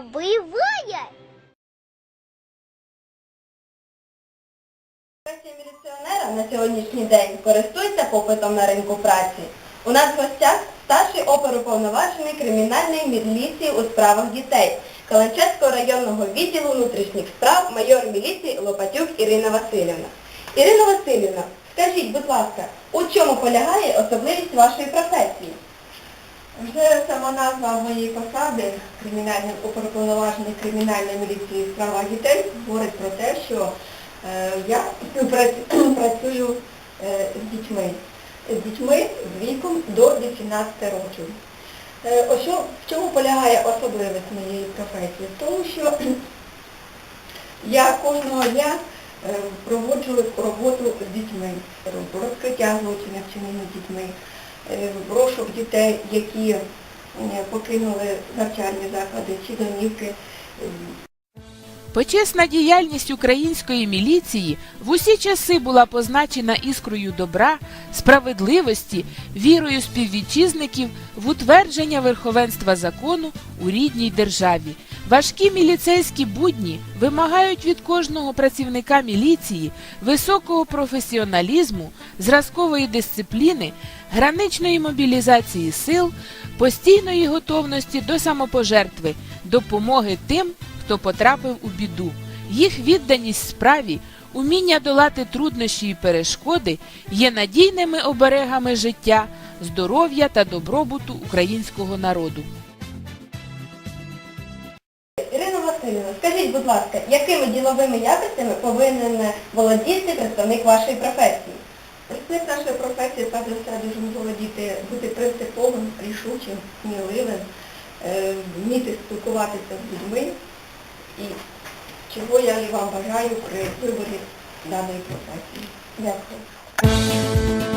бывает. Професія міліціонера на сьогоднішній день користується попитом на ринку праці. У нас в гостях старший оперуповноважений кримінальної міліції у справах дітей Каланчевського районного відділу внутрішніх справ майор міліції Лопатюк Ірина Васильівна. Ірина Васильівна, скажіть, будь ласка, у чому полягає особливість вашої професії? Вже сама назва моєї посади, кримінальний оперуповноважений кримінальної міліції у справах дітей, говорить про те, що Е, Я працюю е, з дітьми, з дітьми з віком до 18 років. Е, Ось що, в чому полягає особливість моєї професії? В тому, що я кожного дня е, проводжу роботу з дітьми, розкриття злочинів вчинених дітьми, розшук дітей, які е, покинули навчальні заклади чи домівки, е, Почесна діяльність української міліції в усі часи була позначена іскрою добра, справедливості, вірою співвітчизників в утвердження верховенства закону у рідній державі. Важкі міліцейські будні вимагають від кожного працівника міліції високого професіоналізму, зразкової дисципліни, граничної мобілізації сил, постійної готовності до самопожертви, допомоги тим, хто потрапив у біду. Їх відданість справі, уміння долати труднощі і перешкоди є надійними оберегами життя, здоров'я та добробуту українського народу. Васильівна, скажіть, будь ласка, якими діловими якостями повинен володіти представник вашої професії? Представник нашої професії, все, дуже володіти, бути принциповим, рішучим, сміливим, е, вміти спілкуватися з людьми, і чого я і вам бажаю при виборі даної професії. Дякую.